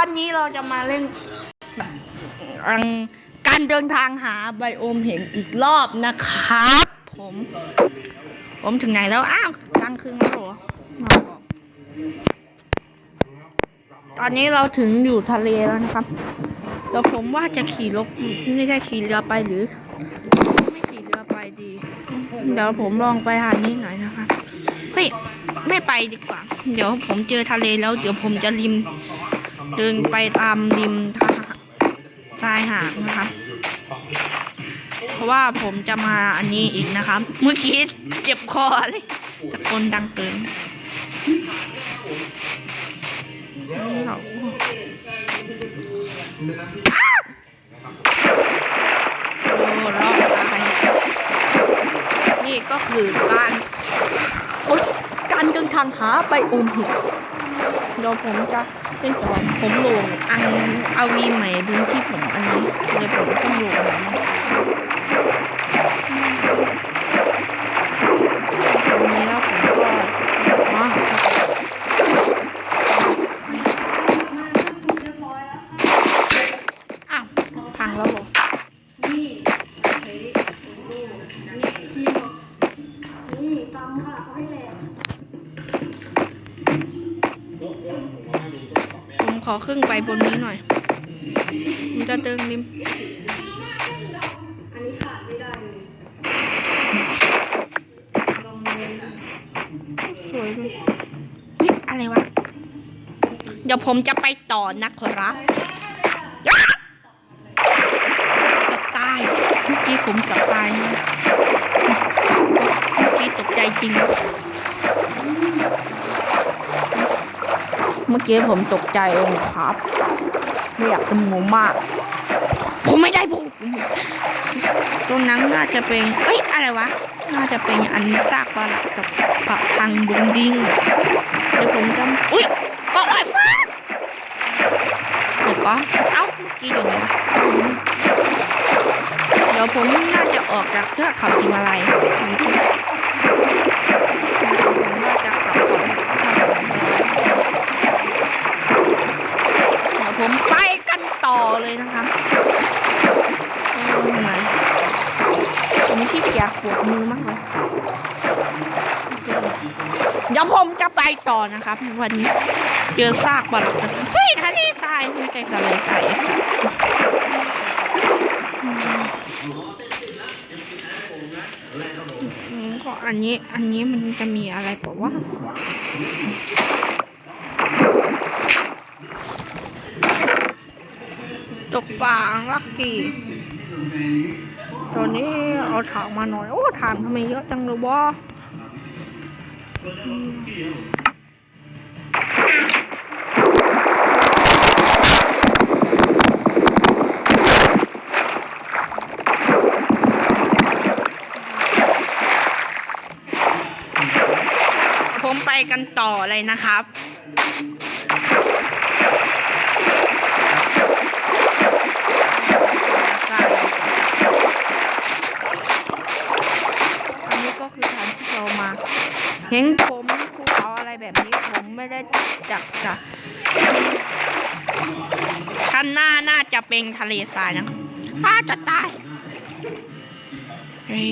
วันนี้เราจะมาเล่นการเดินทางหาไบโอมเห็นอีกรอบนะครับ ผม ผมถึงไหนแล้วอ้าวกลางคืนแล้วเหรอตอนนี้เราถึงอยู่ทะเลแล้วนะครับเดี๋ยวผมว่าจะขี่รถไม่ใช่ขี่เรือไปหรือ ไม่ขี่เรือไปดี เดี๋ยวผมลองไปหานี้หน่อยนะคะเฮ้ยไม่ไปดีกว่า เดี๋ยวผมเจอทะเลแล้ว เดี๋ยวผมจะริม เดินไปตามริมทางชายหาดนะครับเพราะว่าผมจะมาอันนี้อีกนะครับ เมื่อกี้เจ็บคอเลยตะโกนดังเกินเราอ้โอ้รอดตายนี่ก็คือการโอ๊ยการเดินทางหาไปโอมเห็ดเดี๋ยวผมจะ เป็นตอนผมลงอันเอาวีใหม่ดึงที่ผมอันนี้เลยผมต้องโหลง อครึ่งใบบนนี้หน่อย มันจะเติมริมสวยเลยเฮ้ยอะไรวะ เดี๋ยวผมจะไปต่อนะครับอ้าเกับตาย เมื่อกี้ผมเกับตายนะเมื่อกี้ตกใจจริง เมื่อกี้ผมตกใจเองครับ ไม่อยากเป็นงูมาก ผมไม่ได้พูดตัวนั้นน่าจะเป็น เอ้ย อะไรวะ น่าจะเป็นอันซากปลากกับปักพังบุงดิงเดี๋ยวผมจะอุ้ยกองไฟฟ้าเดี๋ยวก็เอ้าเมื่อกี้อยู่ไหนวะเดี๋ยวผมน่าจะออกจากเทือกเขาหิมาลัยผมน่าจะกลับก่อนเดี๋ยวผมไปกันต่อเลยนะครับไม่รู้ไหน ผมขี้เกียจปวดมือมากเลยเดี๋ยวผมจะไปต่อนะครับ วันนี้เจอซากบอลเฮ้ยทะเลทรายไม่ใช่ทะเลทรายอืมก็อันนี้อันนี้มันจะมีอะไรบอกว่าตกปลาลักกี้ ตอนนี้เอาถังมาหน่อย โอ้ถังทำไมเยอะจังเลยวะอืมผมไปกันต่อเลยนะครับ ใช่อันนี้ก็คือทางที่เรามา เห็นผมภูเขาอะไรแบบนี้ผมไม่ได้จับจะข้างหน้า งทะเลทรายนะข้าจะตายเฮ้ย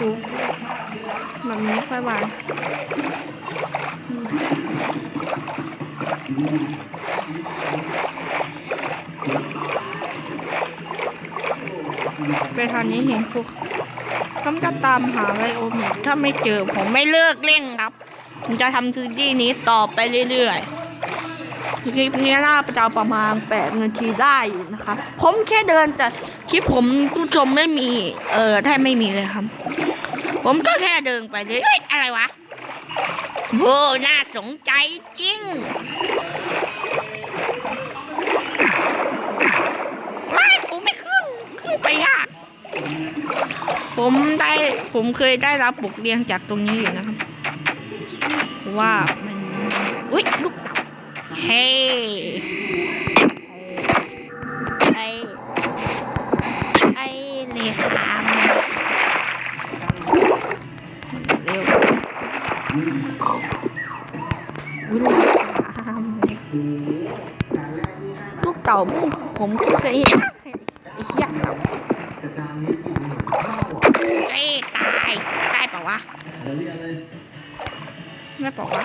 ดูแบบนี้ค่อยหวานไป ทางนี้เห็นพวกผมจะตามหาไบโอมอีกถ้าไม่เจอผมไม่เลิกเล่นครับ ผมจะทำซีรีส์นี้ต่อไปเรื่อยๆคลิปนี้น่าจะประมาณ8นาทีได้อยู่นะคะ ผมแค่เดินแต่คลิปผมผู้ชมไม่มี เออแทบไม่มีเลยครับ ผมก็แค่เดินไปเลยเอ้ยอะไรวะโอ้น่าสนใจจริงไม่ผมไม่ขึ้นขึ้นไปยาก ผมได้ผมเคยได้รับบกเรียงจากตรงนี้อยู่นะครับ ว่ามันอุ้ยลูกเต่าเฮ้ไอไอเลขาเร็วลูกเต่าผมเคยเห็น เปล่าวะ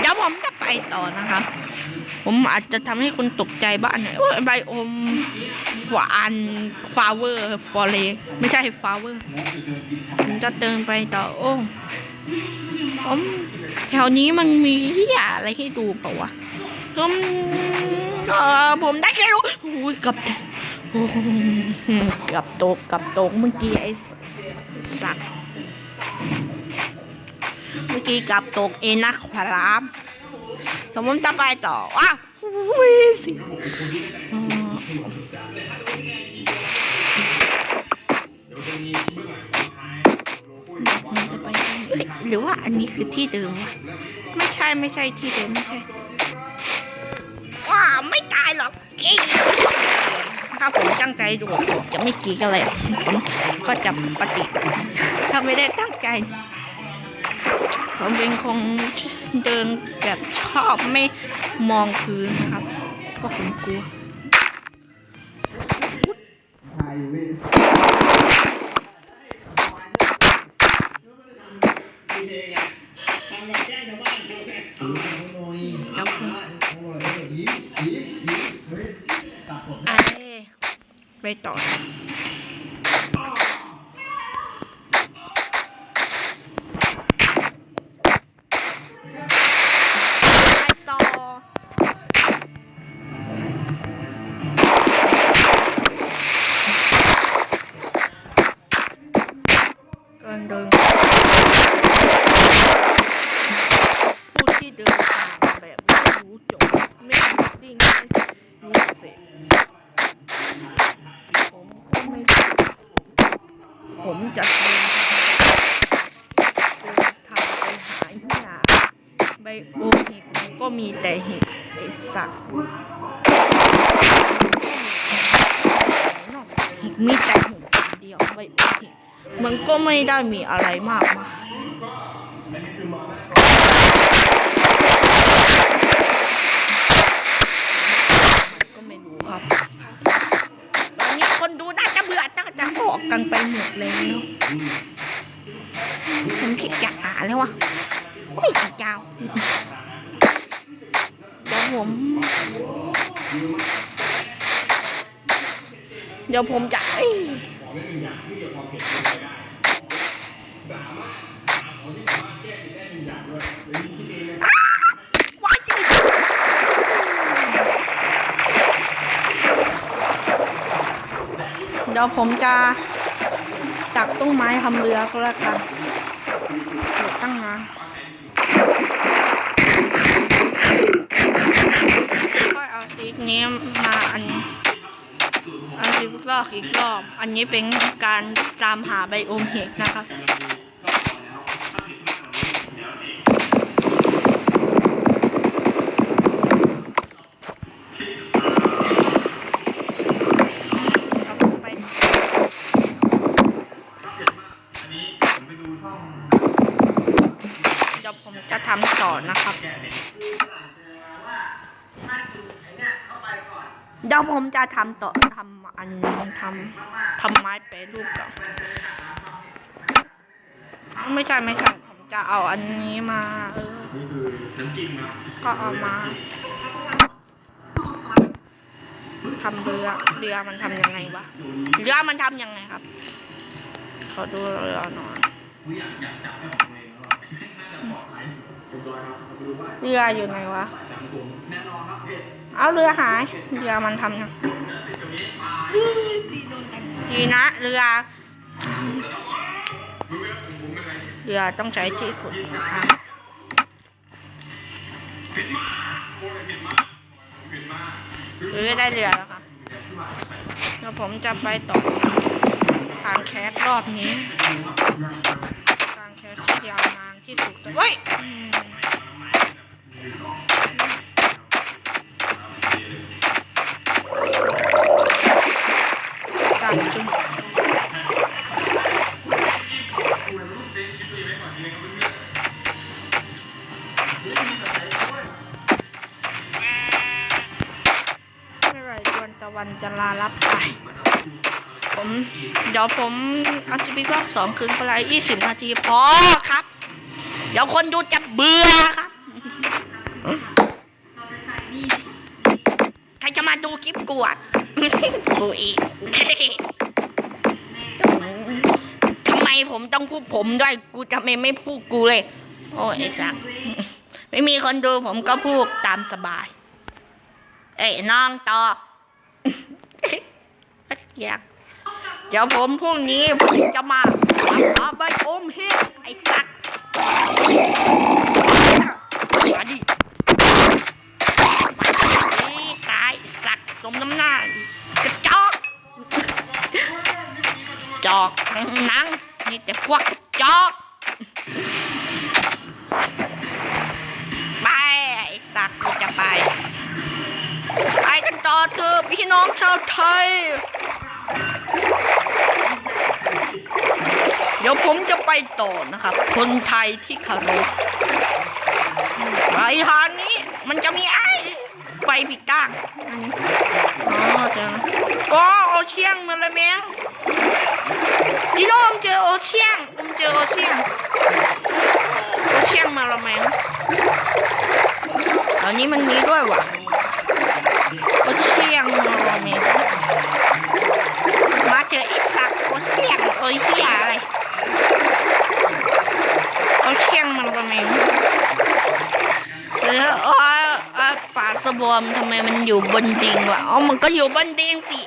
เดี๋ยวผมจะไปต่อนะครับผมอาจจะทำให้คุณตกใจบ้างหน่อยโอ้ยไบโอมหวานฟลาเวอร์ฟอเรไม่ใช่ฟลาเวอร์ผมจะเติมไปต่อ โอ้ผมแถวนี้มันมีเหี้ยอะไรให้ดูเปล่าวะผมเออผมได้แค่รู้โอ้ยกับ กับตกกับตกเมื่อกี้ไอ้สัตว์เมื่อกี้กับตกเองนะครับแล้วผมจะไปต่อว้าวอุ้ยสิจะไปหรือว่าอันนี้คือที่เดิมวะไม่ใช่ไม่ใช่ที่เดิมไม่ใช่ว้าไม่ตายหรอกกี ถ้าผมตั้งใจดูผมจะไม่กรีดกันเลยผมก็จะปฏิถ้าไม่ได้ตั้งใจ ผมเป็นคงเดินแบบชอบไม่มองพื้นนะครับเพราะผมกลัวแล้ว ไป ไม่ได้มีอะไรมากมายก็ไม่รู้ครับตอนนี้คนดูน่าจะเบื่อน่าจะออกกันไปหมดแล้วผมคิดอยากหาแล้ววะโอ้ยเจ้าเดี๋ยวผม เดี๋ยวผมจะเอ้ยอ้าวว้าย เดี๋ยวผมจะตักต้นไม้ทำเรือก็แล้วกันเดี๋ยวตั้งนะก็เอาซีกนี้มาอันอันซีกลอกอีกรอบ อันนี้เป็นการตามหาใบโอมเหกนะครับ อนะครับเดี๋ยวผมจะทำต่อทำอันทำทำไม้แปรรูปก่อนไม่ใช่ไม่ใช่ผมจะเอาอันนี้มาเออก็เอามาทำเรือเรือมันทำยังไงวะเรือมันทำยังไงครับขอดูเรือหน่อย เรืออยู่ไหนวะ เอาเรือหาย เรือมันทำยังดีนะเรือ เรือต้องใช้ที่ขุดนะคะหรือได้เรือแล้วค่ะเดี๋ยวผมจะไปต่อทางแคสรอบนี้ทางแคสที่ยาวนาน ที่สุดเฮ้อืมการจุ่มเมื่อไรดวงตะวันจะลาลับไปผม เดี๋ยวผมอาชีวิตรอบสองคืนไปเลยยี่สิบนาทีพอครับ เดี๋ยวคนดูจะเบื่อครับใครจะมาดูคลิปกูอะกูอีกทำไมผมต้องพูดผมด้วย กูทำไมไม่พูดกูเลย โอ้ยไอ้สักไม่มีคนดูผมก็พูดตามสบาย เอ้ยน้องต่ออยากเดี๋ยวผมพรุ่งนี้ผมจะมาเอาใบอมเฮ็ดไอ้สัก ทยที่เคารพไปทางนี้ มันจะมีไอ้ไฟผิดด้านอันนี้อ๋อเจอก็เอาเชียงมาเลยแมงจีโน่ผมเจอโอเชียงผมเจอโอเชียงโอเชียงมาและแมงตอนนี้มันมีด้วยว่ะโอเชียงมาและแมงมาเจอไอ้สักโอเชียงโอเชียอะไรโอเชียงมาและแมงแล้วอ๋ออะป่า สบวมทำไมมันอยู่บนดินวะอ๋อมันก็อยู่บนดินสิ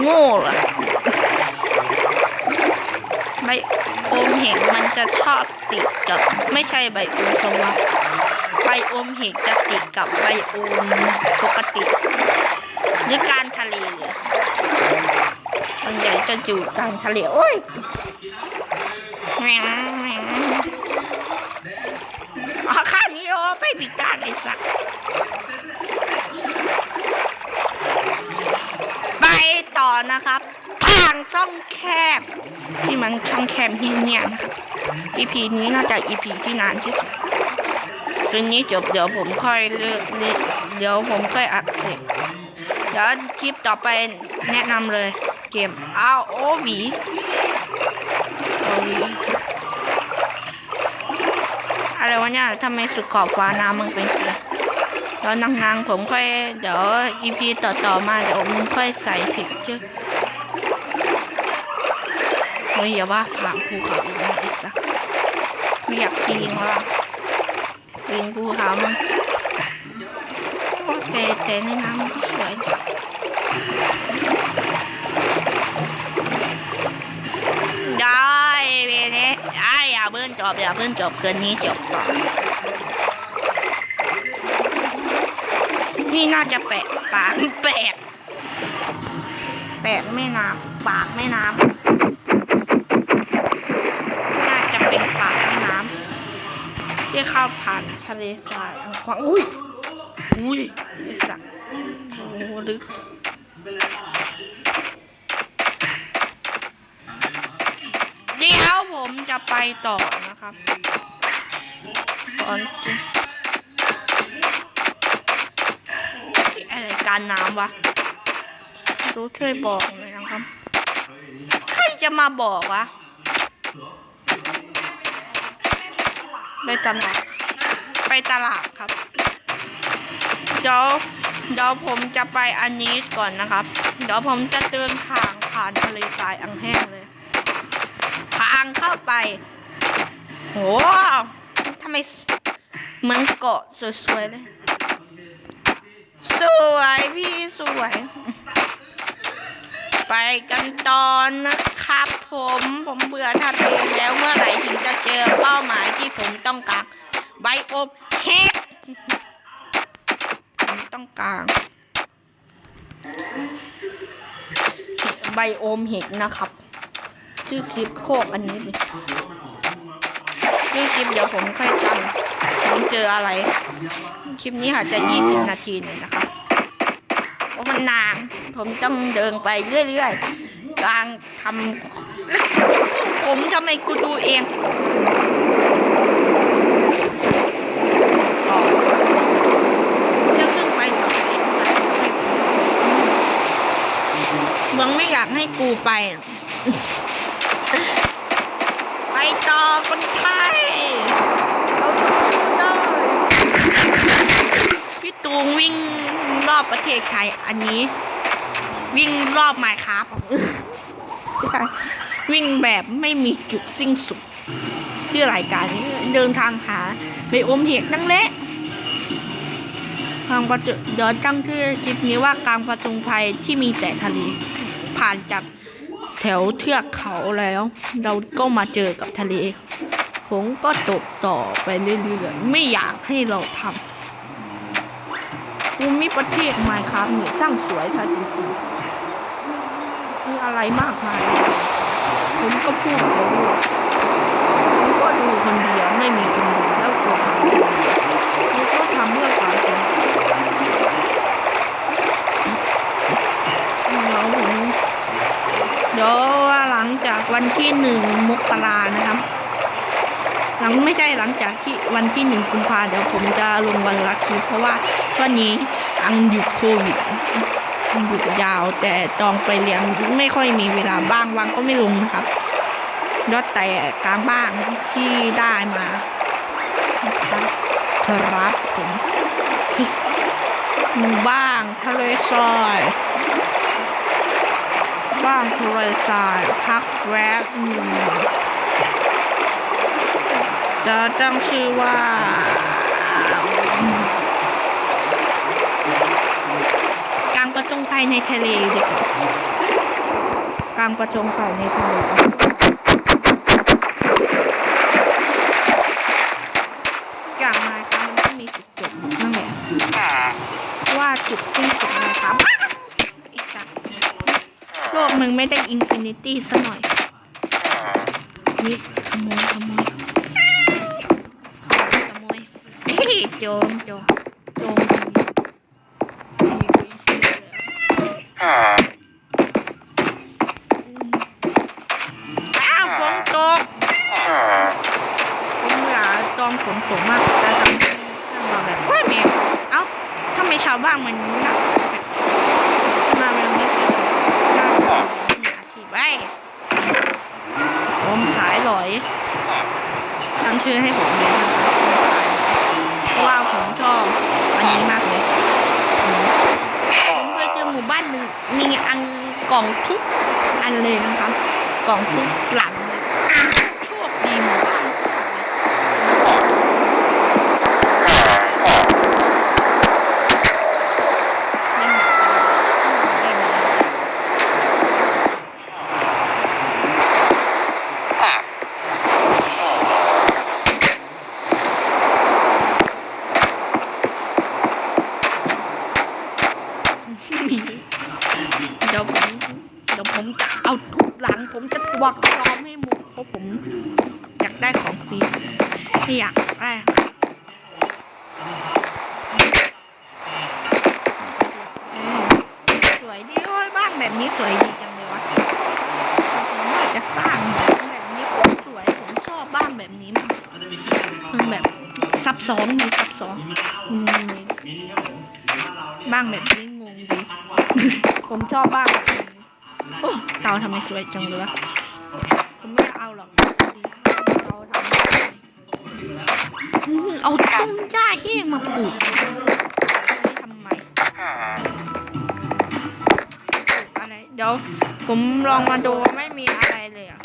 โง่เหรอใบโอมเห็นมันจะชอบติดกับ ไม่ใช่ใบโอมสวะใบโอมเห็นจะติดกับใบโอมปกติหรือการทะเลอะส่วนใหญ่จะอยู่การทะเลโอ้ยแหม่แหม่อ๋อข้าง ไปปิดตาไอ้สักไปต่อนะครับ ทางช่องแคบ ที่มันช่องแคบที่เนี่ยนะครับ EP นี้น่าจะ EP ที่นานที่สุดคืนนี้จบเดี๋ยวผมค่อยเลือกเดี๋ยวผมค่อยอัดเสร็จเดี๋ยวคลิปต่อไปแนะนำเลย เกมอ้าโอวีโอะไรวะเนี่ยทำไมสุดขอบฟ้าน้ำมันเป็นสีแล้วนางๆผมค่อย เดี๋ยว EP ต่อๆมาเดี๋ยวผมค่อยใส่ถิกชื่อเฮ้ยอย่าว่าผ่านภูเขาอีกนะไอ้สักไม่อยากปีนแล้วปีนภูเขามันแต่แต่ในน้ำมันก็สวย อย่าเพิ่งจบอย่าเพิ่งจบเกินนี้จบก่อนนี่น่าจะแปะปากแปลกแปะแม่น้ำปากแม่น้ำน่าจะเป็นปากแม่น้ำที่เข้าผ่านทะเลทรายอันขวางอุ้ยอุ้ยไอสักโอ้โหลึก จะไปต่อนะครับก่อนจะอะไรการน้ำวะ รู้ช่วยบอกหน่อยนะครับ ใครจะมาบอกวะไปตลาดไปตลาดครับ เดี๋ยวเดี๋ยวผมจะไปอันนี้ก่อนนะครับ เดี๋ยวผมจะเดินทางผ่านทะเลทรายอังแห้งเลย ทางเข้าไปโหทำไมเหมือนเกาะสวยๆเลย สวยพี่สวย ไปกันตอนนะครับ ผมผมเบื่อทะเลแล้วเมื่อไหร่ถึงจะเจอเป้าหมายที่ผมต้องการไบโอเฮกผมต้องการไบโอมเฮกนะครับ ชื่อคลิปโคกอันนี้ดิชื่อคลิปเดี๋ยวผมค่อยทำผมเจออะไร คลิปนี้อาจจะ 20 นาทีหน่อยนะคะเพราะมันนาน ผมต้องเดินไปเรื่อยๆกลางทำผมทำไมกูดูเองมึงไม่อยากให้กูไป ต่อคนไทยเราต้องได้พี่ตูงวิ่งรอบประเทศไทยอันนี้ วิ่งรอบไมค์ครับวิ่งแบบไม่มีจุดสิ้นสุดชื่อรายการนี้เดินทางหาไปอมเห็ดนั่งเละกลางประจุเดี๋ยวตั้งชื่อคลิปนี้ว่ากลางประจงภัยที่มีแต่ทะเลผ่านจาก แถวเทือกเขาแล้ว เราก็มาเจอกับทะเล ผมก็ตบต่อไปเรื่อยๆไม่อยากให้เราทำภูมิประเทศไมค์ครับเนี่ยช่างสวยซะจริงๆมีอะไรมากมายผมก็พูดไปเรื่อยผมก็ดูคนเดียวไม่มีคนดูแล้วก็ทำเดียวผมก็ทำเพื่อความสนุกแล้วผมเดี๋ยวว่าหลังจาก วันที่หนึ่งมกรานะครับ หลังไม่ใช่หลังจากที่วันที่หนึ่งกุมภาเดี๋ยวผมจะลงวันละคลิปเพราะว่าวันนี้อังหยุดโควิดหยุดยาว แต่จองไปเรียนไม่ค่อยมีเวลาบ้างวันก็ไม่ลงนะครับยอดแต่กลางบ้างที่ได้มาครับผมหมู่บ้างทะเลทราย บ้างทะเลทรายพักแวบหนึ่งจะตั้งชื่อว่าการประจงภัยในทะเลดีกว่าการประจงภัยในทะเลอย่างไรครับมันต้องมีจุดจบนั่นแหละว่าจุดสิ้นสุดนะครับอีกสักโลกมึง ไม่ได้อินฟินิตี้ซะหน่อย นี่ขโมยขโมยขโมยเฮ้ยโจมโจมโจมอ้าวฝนตกผมเวลาตอนฝนตกมากแต่ทำนั่งรอแบบว่าแม่เอ้าทำไมชาวบ้านมันนักแบบมาแบบนี้น่ามีอาชีพไว้ผมสายหลอย ตั้งชื่อให้ผมเลยนะคะเพราะว่าผมชอบอันนี้มากเลยอืมผมเคยเจอหมู่บ้านหนึ่ง มีอันกล่องทุกอันเลยนะคะ กล่องทุกหลังเลยโชคดีหมู่บ้านไม่หมดไม่หมดมีเดี๋ยวผมเดี๋ยวผมจะเอาทุกหลัง ผมจะตวกล้อมให้หมดเพราะผมอยากได้ของฟรี ไม่อยากได้สวยดีโอ้ยบ้านแบบนี้สวยดีจังเลยวะผมอยากจะสร้างแบบแบบนี้ผมสวยผมชอบบ้านแบบนี้มากมันแบบซับซ้อนมีซับซ้อนอืมบ้านแบบนี้งงดี ผมชอบบ้านโอ้เตาทำไมสวยจังเลยวะ เอาต้นหญ้าแห้งมาปลูกไม่ทำไมปลูกอะไรเดี๋ยวผมลองมาดูไม่มีอะไรเลยอะ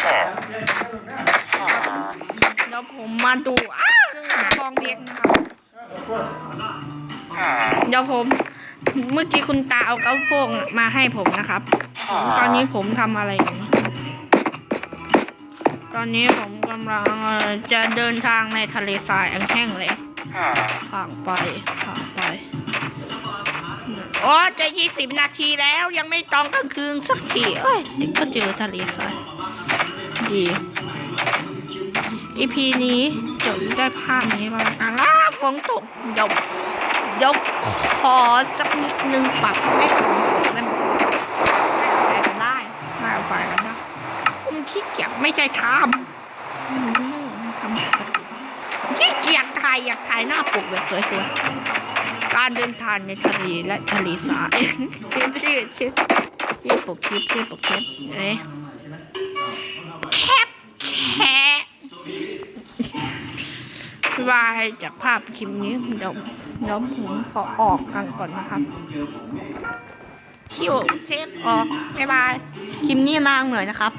เดี๋ยวผมมาดูอ้าวกระบองเพชรนะครับเดี๋ยวผมเมื่อกี้คุณตาเอาเก้าโพกมาให้ผมนะครับ ตอนนี้ผมทำอะไรอยู่ ตอนนี้ผมกำลังเอ่อจะเดินทางในทะเลทรายอันแห้งแล้งผ่านไปผ่านไปโอ้จะยี่สิบนาทีแล้วยังไม่ตองกลางคืนสักทีเอ้ยเดี๋ยวก็เจอทะเลทรายดีอีพีนี้จบได้ภาพนี้มาแล้วกันอ้าวฝนตกเดี๋ยวเดี๋ยวขอสักนิดนึงปรับให้ฝนตกได้ไหมได้กันได้ได้ไปกันได้ผม ขี้เกียจไม่ใช่ทำทำขี้เกียจถ่ายอยากถ่ายหน้าปกแบบสวยๆการเดินทางในทะเลและทะเลสาบชื่อชื่อชื่ชื่อปกคลิปชื่อปกคลิปเอ้ยแคปแชร์วายจากภาพคลิปนี้เดี๋ยวเดี๋ยวผมขอออกกันก่อนนะครับคิวเชฟออกบ๊ายบาย คลิปนี้มาเหนื่อยนะครับ